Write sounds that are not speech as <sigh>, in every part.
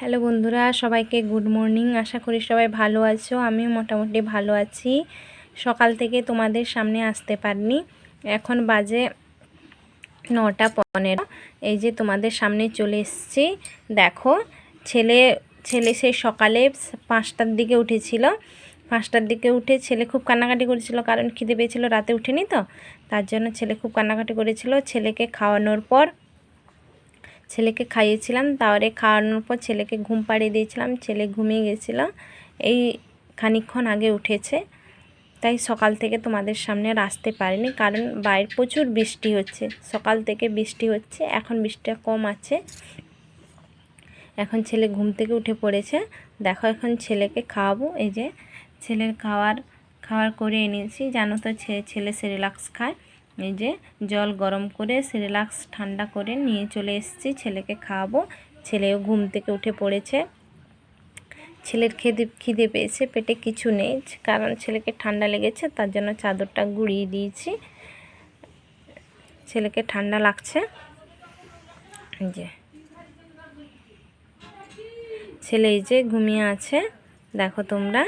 Hello বন্ধুরা, সবাইকে good morning. আশা করি সবাই ভালো আছো আমি মোটামুটি ভালো আছি। সকাল থেকে তোমাদের সামনে আসতে পারিনি। এখন বাজে নটা পনেরো। এই যে তোমাদের সামনে চলে এসেছি। দেখো, ছেলে ছেলে সেই সকালে পাঁচটার দিকে উঠেছিল। পাঁচটার দিকে উঠে ছেলে খুব কান্নাকাটি করেছিল, কারণ খিদে পেয়েছিল, রাতে উঠেনি তো। তার জন্য ছেলে খুব কান্নাকাটি করেছিল। ছেলেকে খাওয়ানোর পর ছেলেকে খাইয়েছিলাম তারপরে খাওয়ানোর পর ছেলেকে ঘুম পাড়িয়ে দিয়েছিলাম, ছেলে ঘুমিয়ে গেছিল। এই খানিকক্ষণ আগে উঠেছে, তাই সকাল থেকে তোমাদের সামনে আর আসতে পারিনি, কারণ বাইরে প্রচুর বৃষ্টি হচ্ছে। সকাল থেকে বৃষ্টি হচ্ছে, এখন বৃষ্টিটা কম আছে। এখন ছেলে ঘুম থেকে উঠে পড়েছে। দেখো এখন ছেলেকে খাওয়াবো, এই যে ছেলের খাওয়ার খাওয়ার করে এনেছি। জানো তো ছেলে সে সেরিলাক্স খায়। এই যে জল গরম করে সিরিলাক্স ঠান্ডা করে নিয়ে চলে এসেছি, ছেলেকে খাওয়াবো। ছেলেও ঘুম থেকে উঠে পড়েছে। ছেলের খেদে, খিদে পেয়েছে, পেটে কিছু নেই, কারণ ছেলেকে ঠান্ডা লেগেছে, তার জন্য চাদরটা গুড়িয়ে দিয়েছি। ছেলেকে ঠান্ডা লাগছে। যে। ছেলে এই যে ঘুমিয়ে আছে। দেখো তোমরা।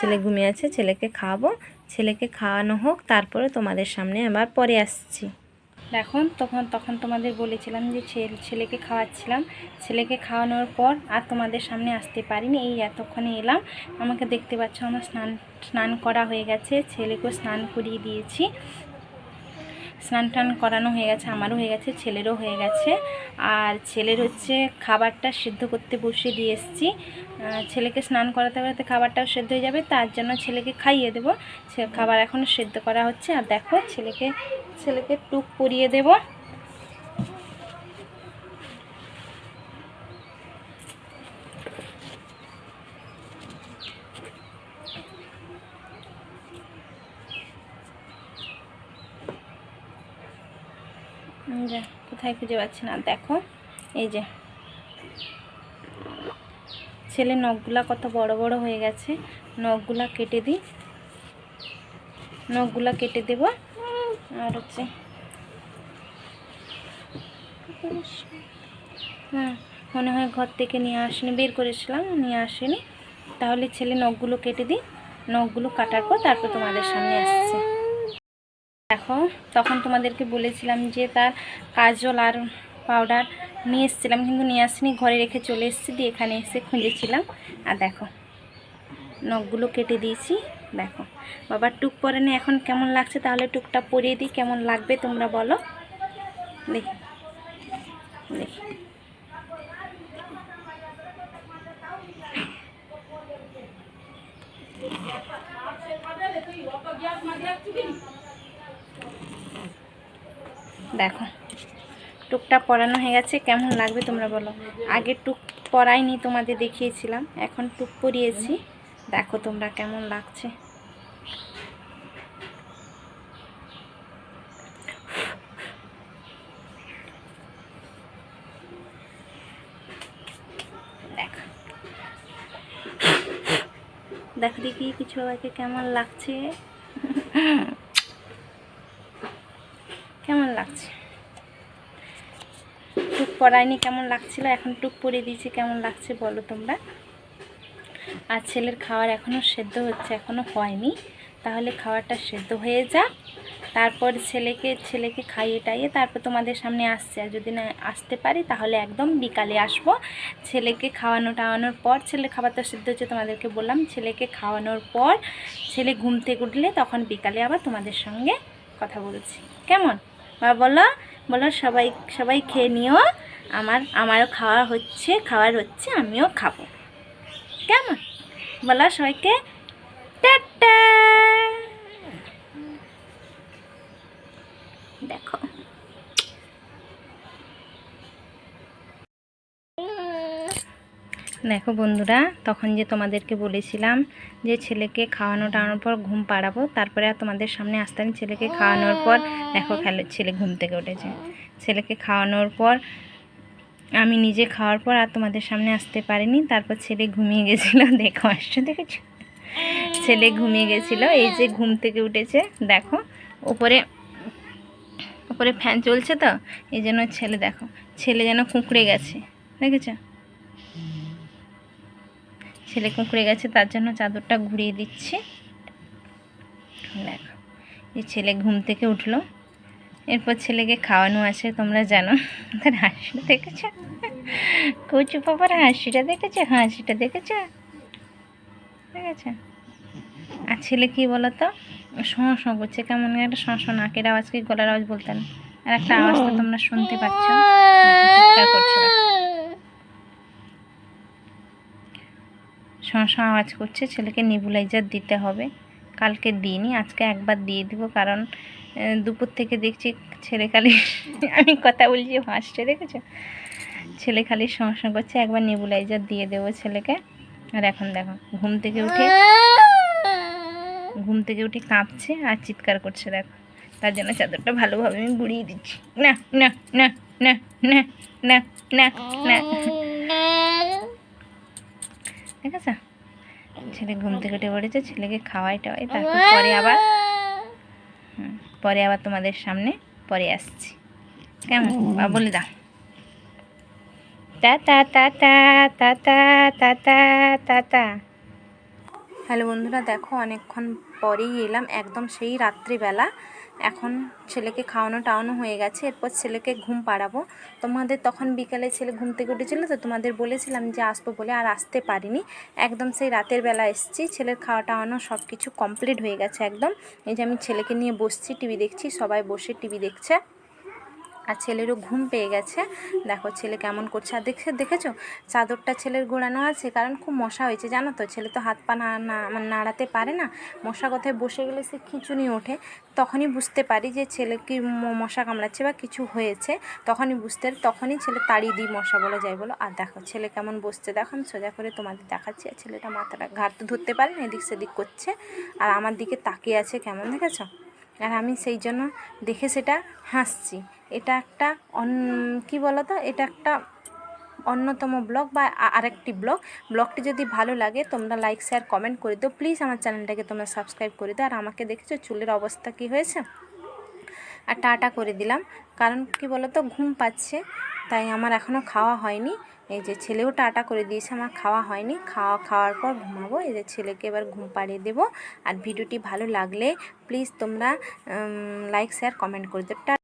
ছেলে ঘুমিয়ে আছে, ছেলেকে খাওয়াবো। ছেলেকে খাওয়ানো হোক, তারপরে তোমাদের সামনে আবার পরে আসছি। দেখুন, তখন তখন তোমাদের বলেছিলাম যে ছেলেকে খাওয়াচ্ছিলাম। ছেলেকে খাওয়ানোর পর আর তোমাদের সামনে আসতে পারিনি। এই এতক্ষণে এলাম। আমাকে দেখতে পাচ্ছ, আমার স্নান স্নান করা হয়ে গেছে। ছেলেকেও স্নান করিয়ে দিয়েছি। স্নান টান করানো হয়ে গেছে, আমারও হয়ে গেছে, ছেলেরও হয়ে গেছে। আর ছেলের হচ্ছে খাবারটা সিদ্ধ করতে বসিয়ে দিয়ে এসেছি। ছেলেকে স্নান করাতে করাতে খাবারটাও সেদ্ধ হয়ে যাবে, তার জন্য ছেলেকে খাইয়ে দেবো। খাবার এখনও সেদ্ধ করা হচ্ছে। আর দেখো, ছেলেকে ছেলেকে টুক পরিয়ে দেবো। যা, কোথায় খুঁজে পাচ্ছি না? দেখো, এই যে। ছেলে নখগুলা কত বড় বড় হয়ে গেছে। নখগুলা কেটে দিই। নখগুলা কেটে দেব। আর হচ্ছে হ্যাঁ মনে হয় ঘর থেকে নিয়ে আসেনি, বের করেছিলাম, নিয়ে আসেনি। তাহলে ছেলে নখগুলো কেটে দিই। নখগুলো কাটার পর তারপর তোমাদের সামনে আসছে। দেখো, তখন তোমাদেরকে বলেছিলাম যে তার কাজল আর পাউডার নিয়ে এসেছিলাম, কিন্তু নিয়ে আসিনি, ঘরে রেখে চলে এসেছি, দিয়ে এখানে এসে খুঁজেছিলাম। আর দেখো, নখগুলো কেটে দিয়েছি, দেখো। বাবার টুক পরে নি, এখন কেমন লাগছে তাহলে টুকটা পরিয়ে দিই, কেমন লাগবে তোমরা বলো। দেখি দেখি। দেখো। টুকটা পরানো হয়ে গেছে, কেমন লাগবে তোমরা বলো। আগে টুক পরাইনি তোমাদের দেখিয়েছিলাম। এখন টুক পরিয়েছি দেখো তোমরা কেমন লাগছে। দেখো। দেখো কিছু বাবাকে কেমন লাগছে। কেমন লাগছে? টুক পরায়নি কেমন লাগছিল? এখন টুক পরিয়ে দিয়েছি, কেমন লাগছে বলো তোমরা? আর ছেলের খাওয়ার এখনও সেদ্ধ হচ্ছে এখনও হয়নি। তাহলে খাবারটা সেদ্ধ হয়ে যাক। তারপর ছেলেকে ছেলেকে খাইয়ে টাইয়ে তারপর তোমাদের সামনে আসছে। আর যদি না আসতে পারি, তাহলে একদম বিকালে আসব। ছেলেকে খাওয়ানো টাওয়ানোর পর, ছেলে খাবারটা সিদ্ধ হচ্ছে তোমাদেরকে বললাম, ছেলেকে খাওয়ানোর পর ছেলে ঘুম থেকে উঠলে তখন বিকালে আবার তোমাদের সঙ্গে কথা বলছি। কেমন? বা বলো বলো সবাই সবাই খেয়ে নিও। আমার, আমারও খাওয়া হচ্ছে, খাওয়ার হচ্ছে, আমিও খাব। কেমন? বলো সবাইকে টাটা দেখো দেখো বন্ধুরা, তখন যে তোমাদেরকে বলেছিলাম যে ছেলেকে খাওয়ানো টাওয়ানোর পর ঘুম পাড়াবো, তারপরে আর তোমাদের সামনে আসতেন ছেলেকে খাওয়ানোর পর দেখো খেলে, ছেলে ঘুম থেকে উঠেছে। ছেলেকে খাওয়ানোর পর আমি নিজে খাওয়ার পর আর তোমাদের সামনে আসতে পারিনি, তারপর ছেলে ঘুমিয়ে গেছিল। <laughs> দেখো, আসছে, দেখেছ? ছেলে ঘুমিয়ে গেছিল, এই যে ঘুম থেকে উঠেছে, দেখো, উপরে উপরে ফ্যান চলছে তো, এই জন্য ছেলে, দেখো, ছেলে যেন কুঁকড়ে গেছে, দেখেছ? ছেলে কুঁকড়ে গেছে, তার জন্য চাদরটা ঘুরিয়ে দিচ্ছি। দেখো, এই ছেলে ঘুম থেকে উঠল। এরপর ছেলেকে খাওয়ানো আছে তোমরা জানো। তার হাসিটা দেখেছ? কচু পাপার হাসিটা দেখেছ? হাসিটা দেখেছ? দেখেছ? আর ছেলে কি বলো তো শোঁ করছে, কেমন একটা শোঁ নাকের আওয়াজকে গলার আওয়াজ বলতে না। আর একটা আওয়াজ তো তোমরা শুনতে পাচ্ছ। চিৎকার করছে। শোঁ আওয়াজ করছে, ছেলেকে নেবুলাইজার দিতে হবে। কালকে দিইনি, আজকে একবার দিয়ে দিব কারণ দুপুর থেকে দেখছি ছেলে খালি <laughs> আমি কথা বলছি, হাসছে, দেখেছ? ছেলে খালি সমস্যা করছে, একবার নেবুলাইজার দিয়ে দেবো ছেলেকে। আর এখন দেখো, ঘুম থেকে উঠে, ঘুম থেকে উঠে কাঁপছে আর চিৎকার করছে, দেখো। তার জন্য চাদরটা ভালোভাবে আমি গুড়িয়ে দিচ্ছি। না না না না না। না না না ঠিক আছে? ছেলে ঘুম থেকে উঠে পড়েছে ছেলেকে খাওয়াই টাওয়াই তারপর পরে আবার পরে আবার তোমাদের সামনে পরে আসছি। কেমন? বা বলে দাও। Tata tata tata tata tata hello বন্ধুরা দেখো অনেকক্ষণ পরেই এলাম একদম সেই রাত্রিবেলা। এখন ছেলেকে খাওয়ানো টাওয়ানো হয়ে গেছে, এরপর ছেলেকে ঘুম পাড়াবো। তোমাদের তখন বিকালে ছেলে ঘুম থেকে উঠেছিল, তো তোমাদের বলেছিলাম যে আসব বলে আর আসতে পারিনি। একদম সেই রাতের বেলা এসছি, ছেলের খাওয়া টাওয়ানো সব কিছু কমপ্লিট হয়ে গেছে একদম। এই যে আমি ছেলেকে নিয়ে বসছি, টিভি দেখছি, সবাই বসে টিভি দেখছে। আর ছেলেরও ঘুম পেয়ে গেছে। দেখো ছেলে কেমন করছে। আর দেখে দেখেছ? চাদরটা ছেলের ঘোরানো আছে, কারণ খুব মশা হয়েছে, জানো তো? ছেলে তো হাত পা না মানে নাড়াতে পারে না। মশা কথায় বসে গেলে সে খিঁচুনি ওঠে। তখনই বুঝতে পারি যে ছেলে কি মশা কামড়াচ্ছে বা কিছু হয়েছে। তখনই বুঝতে তখনই ছেলে তাড়িয়ে দিই মশা বলা যায় বলো। আর দেখো ছেলে কেমন বসছে। দেখো আমি সোজা করে তোমাদের দেখাচ্ছি। আর ছেলেটা মাথাটা ঘাট তো ধরতে পারে না, এদিক সেদিক করছে। আর আমার দিকে তাকিয়ে আছে কেমন, দেখেছ? আর আমি সেই জন্য দেখে সেটা হাসছি। এটা একটা অন, কী বলো তো এটা একটা অন্যতম ব্লগ বা আরেকটি ব্লগ। ব্লগটি যদি ভালো লাগে, তোমরা লাইক শেয়ার কমেন্ট করে দিও। প্লিজ আমার চ্যানেলটাকে তোমরা সাবস্ক্রাইব করে দিও। আর আমাকে দেখেছ চুলের অবস্থা কি হয়েছে? আর টাটা করে দিলাম। কারণ কি বলো তো ঘুম পাচ্ছে, তাই আমার এখনও খাওয়া হয়নি। এই যে ছেলেও টাটা করে দিয়েছে, আমার খাওয়া হয়নি। খাওয়া, খাওয়ার পর ঘুমাবো। এই যে ছেলেকে এবার ঘুম পাড়িয়ে দেবো। আর ভিডিওটি ভালো লাগলে প্লিজ তোমরা লাইক শেয়ার কমেন্ট করে দেবে